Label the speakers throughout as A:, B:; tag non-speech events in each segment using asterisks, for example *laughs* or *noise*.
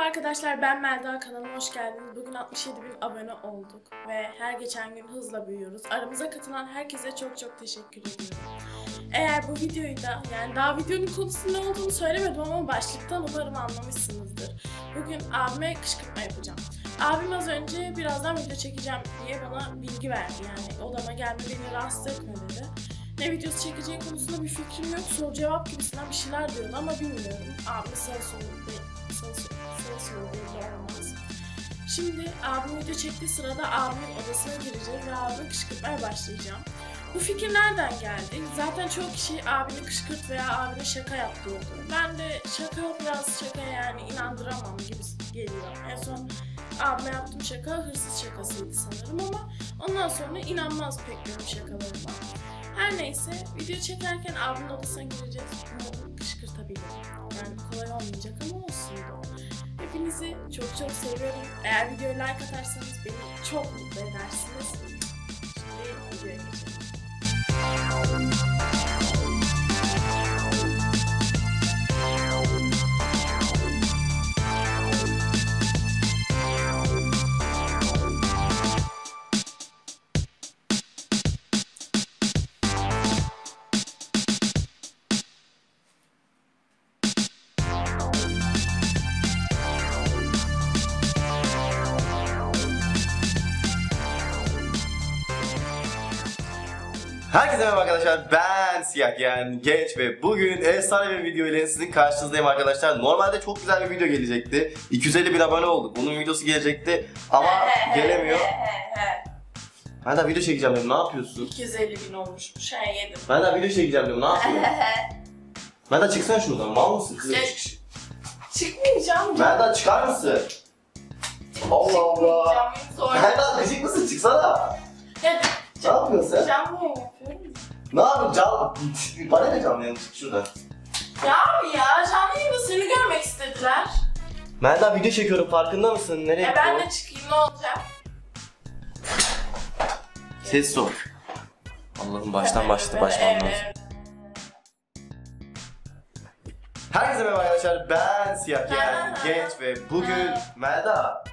A: arkadaşlar ben Melda kanalıma hoş geldiniz. Bugün 67 bin abone olduk ve her geçen gün hızla büyüyoruz. Aramıza katılan herkese çok çok teşekkür ediyorum. Eğer bu videoyu da yani daha videonun konusu ne olduğunu söylemedim ama başlıktan umarım anlamışsınızdır. Bugün abime kışkırtma yapacağım. Abim az önce birazdan video çekeceğim diye bana bilgi verdi yani odama gelme beni rahatsız etme dedi. Ne videosu çekeceği konusunda bir fikrim yok. Soru cevap gibisinden bir şeyler diyordu ama bilmiyorum. Abi sana soruldu. Sana sor- sana soruldu. olmaz. Şimdi abim video çektiği sırada abimin odasına gireceğiz ve abimi kışkırtmaya başlayacağım. Bu fikir nereden geldi? Zaten çok kişi abini kışkırt veya abine şaka yap diyordu. Ben de şaka biraz şaka yani inandıramam gibi geliyor. En son abime yaptığım şaka hırsız şakasıydı sanırım ama ondan sonra inanmaz pek benim şakalarıma. Her neyse video çekerken abimin odasına gireceğiz. Umarım kışkırtabilirim. Yani kolay olmayacak ama olsun da. Hepinizi çok çok seviyorum. Eğer videoya like atarsanız beni çok mutlu edersiniz. Şimdi videoya geçelim.
B: Herkese merhaba arkadaşlar ben Siyah yani Genç ve bugün efsane bir video ile sizin karşınızdayım arkadaşlar. Normalde çok güzel bir video gelecekti. 250 bin abone olduk. Bunun videosu gelecekti ama gelemiyor. Ben daha video çekeceğim dedim ne yapıyorsun?
A: 250 bin olmuş. Bu şey yedim.
B: Ben daha video çekeceğim dedim ne yapıyorsun? *laughs* Ben daha çıksana şuradan mal mısın kızım?
A: Evet. Çıkmayacağım.
B: Ben daha çıkar mısın? Allah Allah.
A: Çıkmayacağım. Sonra.
B: Ben daha gıcık mısın çıksana? Yapıyorsun sen?
A: canlı yayın yapıyorum.
B: Ne yapıyorsun? Can... Bana ne canlı yayın çık şuradan.
A: Ya abi ya canlı yayında seni görmek istediler.
B: Ben daha video çekiyorum farkında mısın? Nereye
A: E ben de çıkayım ne olacak?
B: Ses sor. Allah'ım baştan başladı başlamam lazım. Herkese merhaba arkadaşlar ben Siyah
A: Ha.
B: genç ve bugün Melda.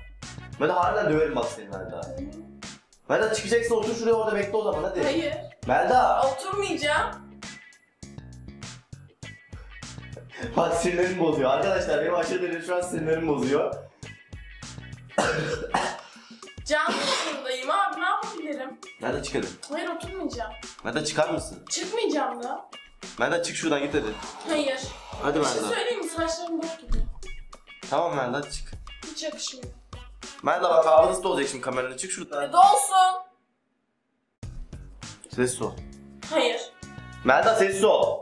B: Melda harbiden döverim bak seni Melda. Melda çıkacaksın otur şuraya orada bekle o zaman hadi.
A: Hayır.
B: Melda
A: Oturmayacağım. *laughs*
B: bak sinirlerimi bozuyor. Arkadaşlar benim aşırı derecede şu an sinirlerimi bozuyor. *coughs*
A: Canlı yayındayım abi ne yapabilirim?
B: Melda çık hadi.
A: Hayır oturmayacağım.
B: Melda çıkar mısın?
A: Çıkmayacağım da.
B: Melda çık şuradan git hadi.
A: Hayır.
B: Hadi
A: Bir şey
B: Melda.
A: söyleyeyim mi? Saçlarım bok gibi.
B: Tamam Melda çık.
A: Hiç yakışmıyor.
B: Melda bak ağzınız da olacak şimdi kamerada çık şuradan.
A: E dolsun.
B: Sessiz ol.
A: Hayır.
B: Melda sessiz ol.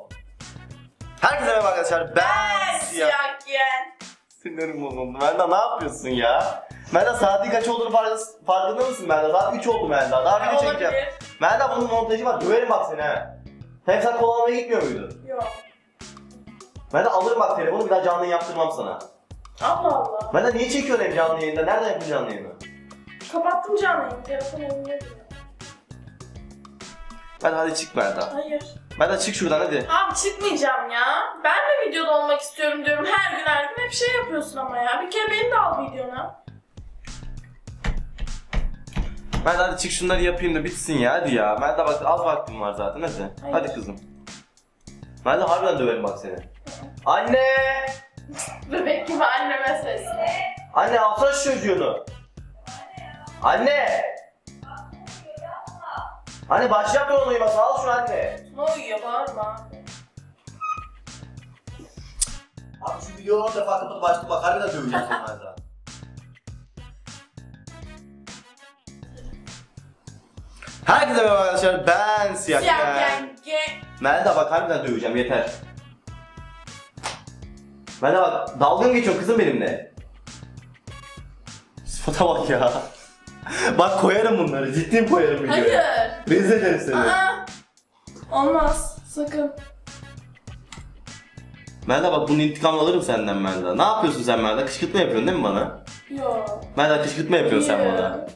B: Herkese merhaba arkadaşlar ben Siyah.
A: siyah giyen.
B: Sinirim bozuldu. Melda ne yapıyorsun ya? Melda saatin kaç olduğunu farkında, farkında mısın Melda? Saat 3 oldu Melda. Daha video çekeceğim.
A: Olabilir.
B: Melda bunun montajı var. Döverim bak seni ha. Hem sen kola almaya gitmiyor muydun?
A: Yok.
B: Melda alırım bak telefonu bir daha canlı yaptırmam sana.
A: Allah Allah.
B: Melda niye çekiyorsun hep canlı yayında? Nereden yapıyorsun canlı yayını?
A: Kapattım canlı yayını. Telefon elimde duruyor.
B: Melda hadi çık Melda.
A: Hayır.
B: Melda çık şuradan hadi.
A: Abi çıkmayacağım ya. Ben de videoda olmak istiyorum diyorum. Her gün her gün hep şey yapıyorsun ama ya. Bir kere beni de al videona.
B: Melda hadi çık şunları yapayım da bitsin ya hadi ya. Melda bak az vaktim var zaten hadi.
A: Hayır.
B: Hadi kızım. Melda harbiden döverim bak seni. Anne!
A: Bebek gibi anneme sesle.
B: Anne alsana şu çocuğunu. Anne! Anne başlayacak da onu uyumasın al şunu anne.
A: Ne uyuyor bağırma.
B: Abi şu videoyu 10 defa kapatıp açtım bak harbiden döveceğim seni Melda. Herkese merhaba arkadaşlar ben Siyah.
A: Siyah
B: Ken.
A: yenge.
B: Melda bak harbiden döveceğim yeter. Melda bak dalga mı geçiyorsun kızım benimle? Sıfata bak ya. bak koyarım bunları ciddiyim koyarım videoya.
A: Hayır.
B: Rezil ederim seni.
A: Aa. Olmaz. Sakın.
B: Melda bak bunun intikamını alırım senden Melda. Ne yapıyorsun sen Melda? Kışkırtma yapıyorsun değil mi bana?
A: Yok.
B: Melda kışkırtma yapıyorsun sen bana.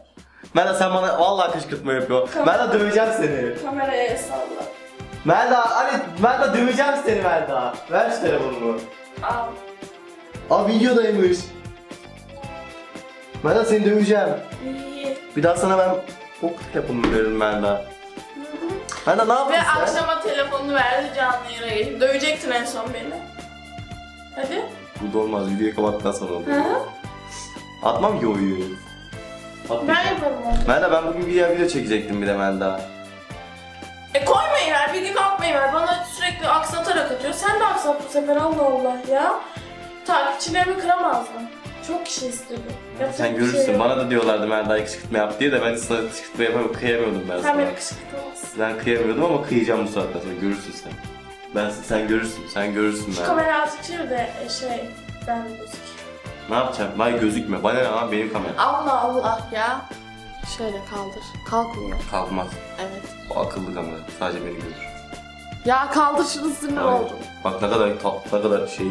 B: Melda sen bana vallahi kışkırtma yapıyorsun.
A: Tamam.
B: Melda döveceğim seni.
A: Kameraya el salla.
B: Melda hani Melda döveceğim seni Melda. Ver şu telefonumu.
A: Al.
B: Aa videodaymış. Melda seni döveceğim.
A: İyi.
B: Bir daha sana ben ok yapımı veririm Melda. Melda ne
A: Ve
B: yaptın sen?
A: akşama telefonunu verdi canlı yayına geçip. Dövecektin en son beni. Hadi.
B: Bu da olmaz. Videoyu kapattıktan sonra olur.
A: Hı hı.
B: Atmam ki o videoyu. Atmayacağım.
A: Ben yaparım onu.
B: Melda ben bugün bir video çekecektim bir de Melda.
A: E koymayı ver, bir gün atmayı ver. Bana sürekli aksatarak atıyor. Sen de aksat bu sefer Allah Allah ya. Takipçilerimi kıramazdın. Çok kişi istedi. Yapacak
B: Sen
A: bir şey
B: görürsün.
A: yok.
B: Bana da diyorlardı Melda'ya kışkırtma yap diye de ben sana kışkırtma yapamam, kıyamıyordum ben
A: Sen
B: sana.
A: beni kışkırtamazsın.
B: Ben kıyamıyordum ama kıyacağım bu saatten sonra görürsün sen. Ben sen görürsün, sen görürsün
A: Şu
B: ben.
A: kamerayı azıcık çevir de e, şey, ben de gözükeyim.
B: Ne yapacağım? Vay gözükme. Bana ne lan benim kameram.
A: Allah Allah ya. Şöyle kaldır. Kalkmıyor.
B: Kalkmaz.
A: Evet.
B: O akıllı kamera. Sadece beni görür.
A: Ya kaldır şunu sinir
B: Aynen.
A: oldum.
B: Bak ne kadar tatlı, ne kadar şey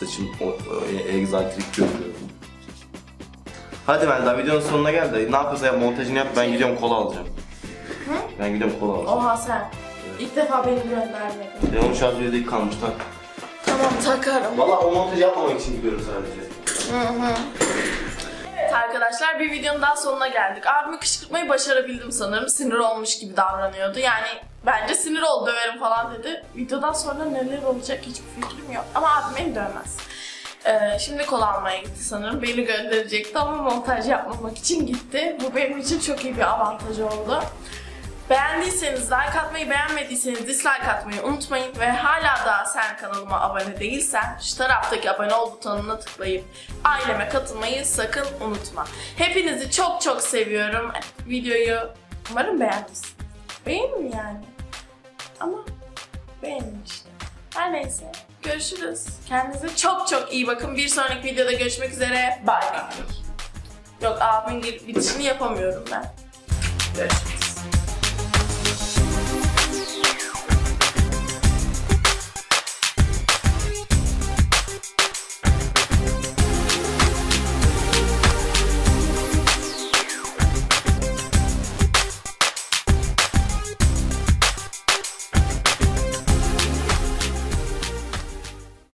B: saçım o, e, egzantrik görünüyor. Hadi ben daha videonun sonuna gel de ne yapıyorsa yap montajını yap ben gidiyorum kola alacağım.
A: Hı?
B: Ben gidiyorum kola alacağım.
A: Oha sen. İlk defa beni göndermedin.
B: Telefonun şarjı yedek kalmış tak.
A: Tamam takarım.
B: Valla o montajı yapmamak için gidiyoruz sadece.
A: Evet arkadaşlar bir videonun daha sonuna geldik. Abimi kışkırtmayı başarabildim sanırım. Sinir olmuş gibi davranıyordu. Yani bence sinir oldu döverim falan dedi. Videodan sonra neler olacak hiçbir fikrim yok. Ama abim beni dövmez. Ee, şimdi kola almaya gitti sanırım. Beni gönderecekti ama montaj yapmamak için gitti. Bu benim için çok iyi bir avantaj oldu. Beğendiyseniz like atmayı, beğenmediyseniz dislike atmayı unutmayın ve hala daha sen kanalıma abone değilsen şu taraftaki abone ol butonuna tıklayıp aileme katılmayı sakın unutma. Hepinizi çok çok seviyorum. Videoyu umarım beğenmişsiniz. Beğenin yani. Ama beğenin işte. Her neyse. Görüşürüz. Kendinize çok çok iyi bakın. Bir sonraki videoda görüşmek üzere. Bye bye. Yok abimin bitişini yapamıyorum ben. Görüşürüz.